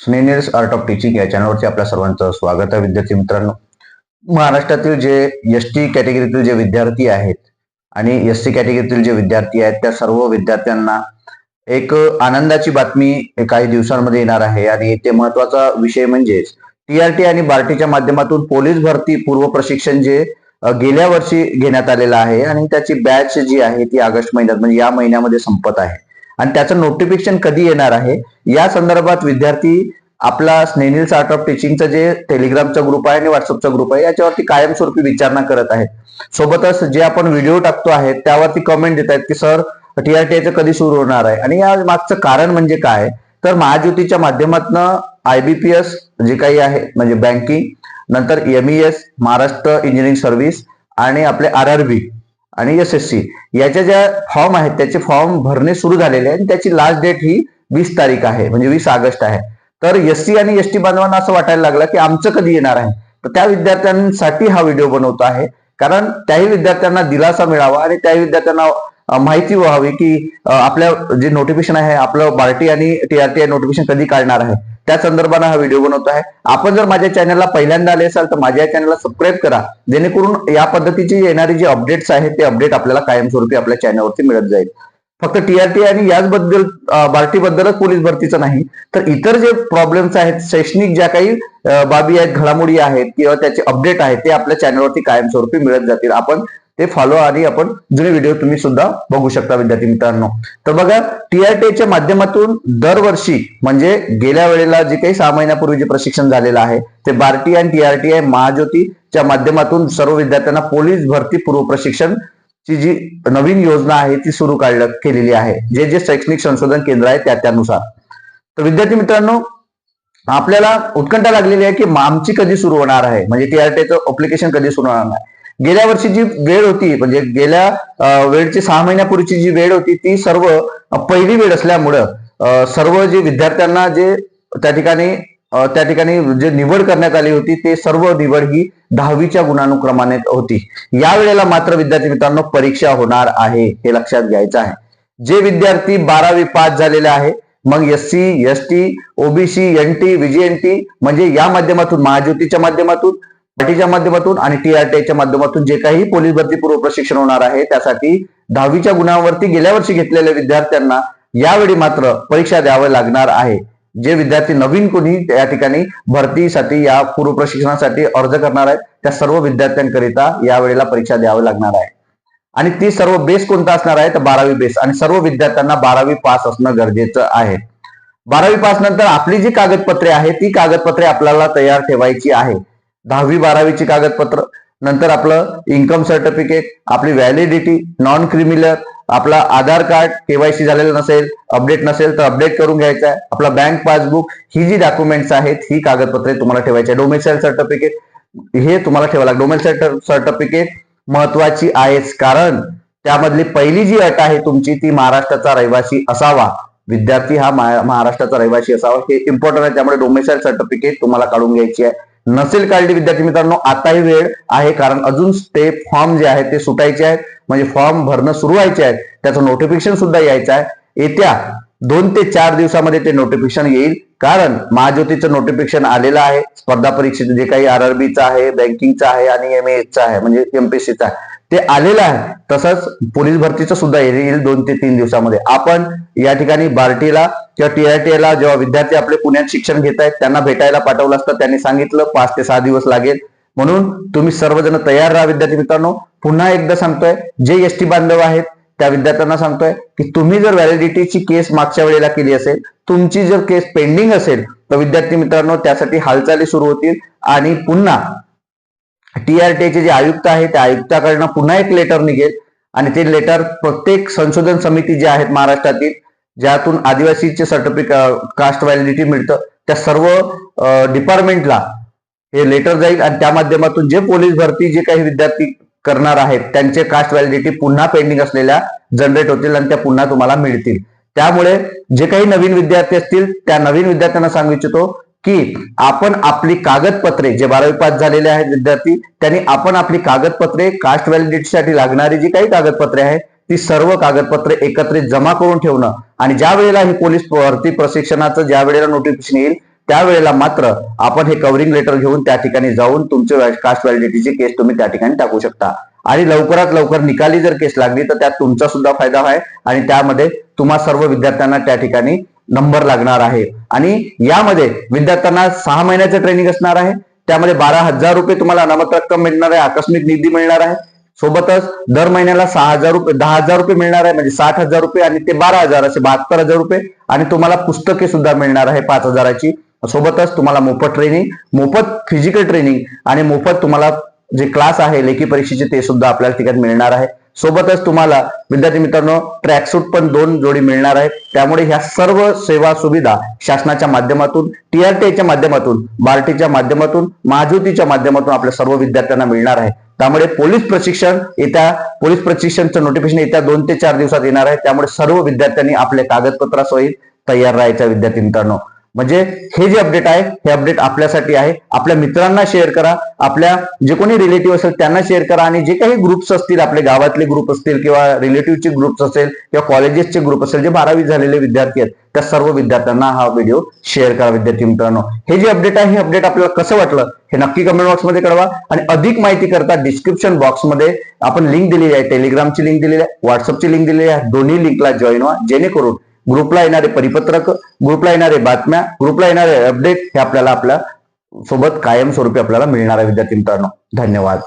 स्नेनियर्स art of teaching या चॅनलवरती आपल्या सर्वांचं स्वागत आहे विद्यार्थी मित्रांनो. महाराष्ट्रातील जे एस टी कॅटेगरीतील जे विद्यार्थी आहेत आणि एस सी कॅटेगरीतील जे विद्यार्थी आहेत त्या सर्व विद्यार्थ्यांना एक आनंदाची बातमी काही दिवसांमध्ये येणार आहे आणि ते महत्त्वाचा विषय म्हणजेच टीआरटी आणि बार्टीच्या माध्यमातून पोलीस भरती पूर्व प्रशिक्षण जे गेल्या वर्षी घेण्यात आलेलं आहे आणि त्याची बॅच जी आहे ती ऑगस्ट महिन्यात म्हणजे या महिन्यामध्ये संपत आहे. आणि त्याचं नोटिफिकेशन कधी येणार आहे? या संदर्भात विद्यार्थी आपला स्नेनिल आर्ट ऑफ टीचिंगचं जे टेलिग्रामचा ग्रुप आहे आणि व्हॉट्सअपचा ग्रुप आहे याच्यावरती कायमस्वरूपी विचारणा करत आहेत. सोबतच जे आपण व्हिडिओ टाकतो आहे त्यावरती कमेंट देत आहेत की सर टीआरटीआयचं कधी सुरू होणार आहे? आणि या मागचं कारण म्हणजे काय? तर महाज्योतीच्या माध्यमातून आयबीपीएस जे काही आहे म्हणजे बँकिंग नंतर एमईएस महाराष्ट्र इंजिनिअरिंग सर्व्हिस आणि आपले आर आर बी आणि एस एस सी याच्या ज्या फॉर्म आहेत त्याचे फॉर्म भरणे सुरू झालेले आहे आणि त्याची लास्ट डेट ही वीस तारीख आहे म्हणजे वीस ऑगस्ट आहे. तर एस सी आणि एस टी बांधवांना असं वाटायला लागलं की आमचं कधी येणार आहे? तर त्या विद्यार्थ्यांसाठी हा व्हिडिओ बनवतो आहे. कारण त्याही विद्यार्थ्यांना दिलासा मिळावा आणि त्याही विद्यार्थ्यांना माहिती व्हावी की आपल्या जे नोटिफिकेशन आहे आपलं बार्टी आणि टीआरटीआय नोटिफिकेशन कधी काढणार आहे? त्या संदर्भानं हा व्हिडिओ बनवतो आहे. आपण जर माझ्या चॅनलला पहिल्यांदा आले असाल तर माझ्या चॅनलला सबस्क्राईब करा. जेणेकरून या पद्धतीची येणारी जी अपडेट्स आहेत ते अपडेट आपल्याला कायमस्वरूपी आपल्या चॅनलवरती मिळत जाईल. फक्त टीआरटी आणि याचबद्दल बार्टीबद्दलच पोलीस भरतीचं नाही तर इतर जे प्रॉब्लेम्स आहेत शैक्षणिक ज्या काही बाबी आहेत घडामोडी आहेत किंवा त्याचे अपडेट आहेत ते आपल्या चॅनलवरती कायमस्वरूपी मिळत जातील. आपण ते फॉलो आणि आपण जुने व्हिडिओ तुम्ही सुद्धा बघू शकता विद्यार्थी मित्रांनो. तर बघा टीआरटीच्या माध्यमातून दरवर्षी म्हणजे गेल्या वेळेला जे काही सहा महिन्यापूर्वी जे प्रशिक्षण झालेलं आहे ते बार्टी आणि टीआरटीआय महाज्योतीच्या माध्यमातून सर्व विद्यार्थ्यांना पोलीस भरती पूर्व प्रशिक्षण ची जी नवीन योजना आहे ती सुरू काढलं केलेली आहे. जे जे शैक्षणिक संशोधन केंद्र आहे त्या त्यानुसार. तर विद्यार्थी मित्रांनो आपल्याला उत्कंठा लागलेली आहे की आमची कधी सुरू होणार आहे? म्हणजे टीआरटीचं अप्लिकेशन कधी सुरू होणार आहे? गेल्या वर्षी जी वेळ होती म्हणजे गेल्या वेळची सहा महिन्यापूर्वीची जी वेळ होती ती सर्व पहिली वेळ असल्यामुळं सर्व जे विद्यार्थ्यांना जे त्या ठिकाणी त्या ठिकाणी जे निवड करण्यात आली होती ते सर्व निवड ही दहावीच्या गुणानुक्रमाने होती. या वेळेला मात्र विद्यार्थी मित्रांनो परीक्षा होणार आहे हे लक्षात घ्यायचं आहे. जे विद्यार्थी बारावी पास झालेले आहे मग S C S T OBC N T VJNT म्हणजे या माध्यमातून महाज्योतीच्या माध्यमातून पार्टीच्या माध्यमातून आणि टीआरटीच्या माध्यमातून जे काही पोलीस भरती पूर्व प्रशिक्षण होणार आहे त्यासाठी दहावीच्या गुणांवरती गेल्या वर्षी घेतलेल्या विद्यार्थ्यांना यावेळी मात्र परीक्षा द्यावं लागणार आहे. जे विद्यार्थी नवीन कोणी या ठिकाणी भरतीसाठी या पूर्व प्रशिक्षणासाठी अर्ज करणार आहेत त्या सर्व विद्यार्थ्यांकरिता यावेळेला परीक्षा द्यावी लागणार आहे. आणि ती सर्व बेस कोणता असणार आहे तर बारावी बेस. आणि सर्व विद्यार्थ्यांना बारावी पास असणं गरजेचं आहे. बारावी पास नंतर आपली जी कागदपत्रे आहेत ती कागदपत्रे आपल्याला तयार ठेवायची आहे. दहावी बारावीची कागदपत्र नंतर आपलं इन्कम सर्टिफिकेट आपली व्हॅलिडिटी नॉन क्रिमिनल आपला आधार कार्ड केवायसी झालेलं नसेल अपडेट नसेल तर अपडेट करून घ्यायचं आहे. आपला बँक पासबुक ही जी डॉक्युमेंट्स आहेत ही कागदपत्रे तुम्हाला ठेवायची आहे डोमेसाईल सर्टिफिकेट हे तुम्हाला ठेवायला लागेल. डोमेसाईल सर्टिफिकेट महत्वाची आहेच. कारण त्यामधली पहिली जी अट आहे तुमची ती महाराष्ट्राचा रहिवासी असावा. विद्यार्थी हा महाराष्ट्राचा रहिवासी असावा. हे इम्पॉर्टंट आहे. त्यामुळे डोमेसाईल सर्टिफिकेट तुम्हाला काढून घ्यायची आहे. नसेल काढली विद्यार्थी मित्रांनो आताही वेळ आहे कारण अजून ते फॉर्म जे आहेत ते सुटायचे आहेत. म्हणजे फॉर्म भरणं सुरू व्हायचे आहेत. त्याचं नोटिफिकेशन सुद्धा यायचं आहे. येत्या दोन ते चार दिवसामध्ये ते नोटिफिकेशन येईल. कारण महाज्योतीचं नोटिफिकेशन आलेलं आहे. स्पर्धा परीक्षेचं जे काही आर आर आहे बँकिंगचं आहे आणि एम एचं आहे. म्हणजे एमपीएससीचं आहे. ते आलेलं आहे. तसंच पोलीस भरतीचं सुद्धा येईल दोन ते तीन दिवसामध्ये. आपण या ठिकाणी बार्टीला किंवा टीआरटीला जेव्हा विद्यार्थी आपले पुण्यात शिक्षण घेत आहेत त्यांना भेटायला पाठवलं असतं. त्यांनी सांगितलं पाच ते सहा दिवस लागेल. म्हणून तुम्ही सर्वजण तयार राहा विद्यार्थी मित्रांनो. पुन्हा एकदा सांगतोय जे एस टी बांधव आहेत त्या विद्यार्थ्यांना सांगतोय की तुम्ही जर व्हॅलिडिटीची केस मागच्या वेळेला केली असेल तुमची जर केस पेंडिंग असेल तर विद्यार्थी मित्रांनो त्यासाठी हालचाली सुरू होतील. आणि पुन्हा टीआरटीचे जे आयुक्त आहे त्या आयुक्ताकडनं पुन्हा एक लेटर निघेल. आणि ते लेटर प्रत्येक संशोधन समिती जे आहेत महाराष्ट्रातील ज्यातून आदिवासीचे सर्टिफिकेट कास्ट व्हॅलिडिटी मिळतं त्या सर्व डिपार्टमेंटला हे लेटर जाईल. आणि त्या माध्यमातून जे पोलीस भरती जे काही विद्यार्थी करणार आहेत त्यांचे कास्ट व्हॅलिडिटी पुन्हा पेंडिंग असलेल्या जनरेट होतील आणि त्या पुन्हा तुम्हाला मिळतील. त्यामुळे जे काही नवीन विद्यार्थी असतील त्या नवीन विद्यार्थ्यांना सांगू इच्छितो की आपण आपली कागदपत्रे जे बारावी पास झालेले आहेत विद्यार्थी त्यांनी आपण आपली कागदपत्रे कास्ट व्हॅलिडिटीसाठी लागणारी जी काही कागदपत्रे आहेत ती सर्व कागदपत्रे एकत्रित जमा करून ठेवणं. आणि ज्या वेळेला ही पोलीस भरती प्रशिक्षणाचं ज्या वेळेला नोटिफिकेशन येईल त्यावेळेला मात्र आपण हे कव्हरिंग लेटर घेऊन त्या ठिकाणी जाऊन तुमचे कास्ट व्हॅलिडिटीची केस तुम्ही त्या ठिकाणी टाकू शकता. आणि लवकरात लवकर निकाली जर केस लागली तर त्यात तुमचा सुद्धा फायदा आहे. आणि त्यामध्ये तुम्हा सर्व विद्यार्थ्यांना त्या ठिकाणी नंबर लागणार आहे. आणि यामध्ये विद्यार्थ्यांना सहा महिन्याचं ट्रेनिंग असणार आहे. त्यामध्ये बारा हजार रुपये तुम्हाला अनामत रक्कम मिळणार आहे आकस्मिक निधी मिळणार आहे. सोबतच दर महिन्याला सहा हजार रुपये दहा हजार रुपये मिळणार आहे म्हणजे साठ हजार रुपये आणि ते बारा हजार असे बहात्तर हजार रुपये. आणि तुम्हाला पुस्तके सुद्धा मिळणार आहे पाच हजाराची. सोबतच तुम्हाला मोफत ट्रेनिंग मोफत फिजिकल ट्रेनिंग आणि मोफत तुम्हाला जे क्लास आहे लेखी परीक्षेचे ते सुद्धा आपल्याला ठिकाणी मिळणार आहे. सोबतच तुम्हाला विद्यार्थी मित्रांनो ट्रॅकसूट पण दोन जोडी मिळणार आहेत. त्यामुळे ह्या सर्व सेवा सुविधा शासनाच्या माध्यमातून टीआरटीआयच्या माध्यमातून बार्टीच्या माध्यमातून महाज्योतीच्या माध्यमातून आपल्या सर्व विद्यार्थ्यांना मिळणार आहे. त्यामुळे पोलीस प्रशिक्षण येत्या पोलीस प्रशिक्षणचं नोटिफिकेशन येत्या दोन ते चार दिवसात येणार आहे. त्यामुळे सर्व विद्यार्थ्यांनी आपल्या कागदपत्रासहित तयार राहायच्या विद्यार्थी मित्रांनो. म्हणजे हे जे अपडेट आहे हे अपडेट आपल्यासाठी आहे. आपल्या मित्रांना शेअर करा. आपल्या जे कोणी रिलेटिव्ह असेल त्यांना शेअर करा. आणि जे काही ग्रुप्स असतील आपले गावातले ग्रुप असतील किंवा रिलेटिव्हचे ग्रुप्स असेल किंवा कॉलेजेसचे ग्रुप असेल जे बारावी झालेले विद्यार्थी आहेत त्या सर्व विद्यार्थ्यांना हा व्हिडिओ शेअर करा विद्यार्थी मित्रांनो. हे जे अपडेट आहे हे अपडेट आपल्याला कसं वाटलं हे नक्की कमेंट बॉक्समध्ये कळवा. आणि अधिक माहिती करता डिस्क्रिप्शन बॉक्समध्ये आपण लिंक दिलेली आहे. टेलिग्रामची लिंक दिलेली आहे व्हॉट्सअपची लिंक दिलेली आहे. दोन्ही लिंकला जॉईन व्हा जेणेकरून ग्रुपला येणारे परिपत्रक ग्रुपला येणारे बातम्या ग्रुपला येणारे अपडेट हे आपल्याला आपल्यासोबत कायमस्वरूपी आपल्याला मिळणार आहे विद्यार्थी मित्रांनो. धन्यवाद.